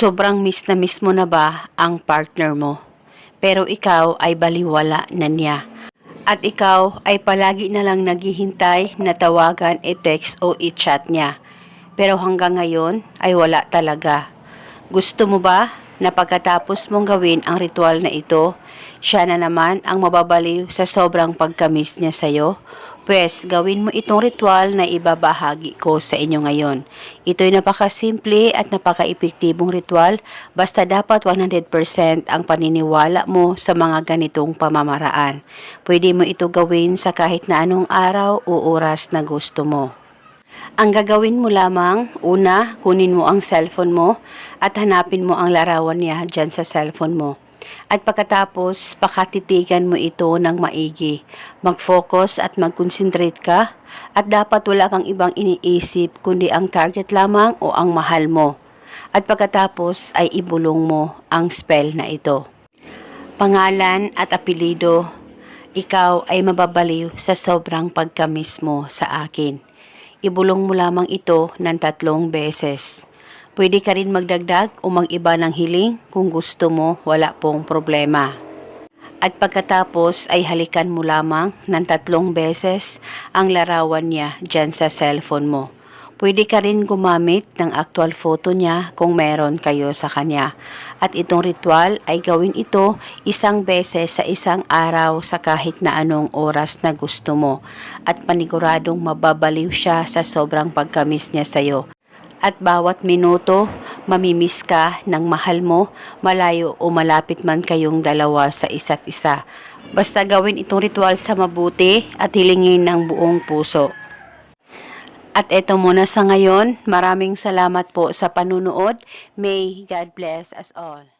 Sobrang miss na miss mo na ba ang partner mo? Pero ikaw ay baliwala na niya. At ikaw ay palagi na lang naghihintay na tawagan, i-text o i-chat niya. Pero hanggang ngayon ay wala talaga. Gusto mo ba na pagkatapos mong gawin ang ritual na ito, siya na naman ang mababaliw sa sobrang pagkamis niya sa'yo? Pwes, gawin mo itong ritual na ibabahagi ko sa inyo ngayon. Ito'y napakasimple at napaka-epektibong ritual, basta dapat 100% ang paniniwala mo sa mga ganitong pamamaraan. Pwede mo ito gawin sa kahit na anong araw o oras na gusto mo. Ang gagawin mo lamang, una, kunin mo ang cellphone mo at hanapin mo ang larawan niya dyan sa cellphone mo. At pagkatapos, pakatitigan mo ito ng maigi. Mag-focus at mag-concentrate ka at dapat wala kang ibang iniisip kundi ang target lamang o ang mahal mo. At pagkatapos ay ibulong mo ang spell na ito. Pangalan at apelido, ikaw ay mababaliw sa sobrang pagkamis mo sa akin. Ibulong mo lamang ito ng tatlong beses. Pwede ka rin magdagdag o mag-iba ng hiling kung gusto mo, wala pong problema. At pagkatapos ay halikan mo lamang ng tatlong beses ang larawan niya dyan sa cellphone mo. Pwede ka rin gumamit ng actual photo niya kung meron kayo sa kanya. At itong ritual ay gawin ito isang beses sa isang araw sa kahit na anong oras na gusto mo. At paniguradong mababaliw siya sa sobrang pagkamis niya sa'yo. At bawat minuto, mamimiss ka ng mahal mo, malayo o malapit man kayong dalawa sa isa't isa. Basta gawin itong ritual sa mabuti at hilingin ng buong puso. At eto muna sa ngayon, maraming salamat po sa panunood. May God bless us all.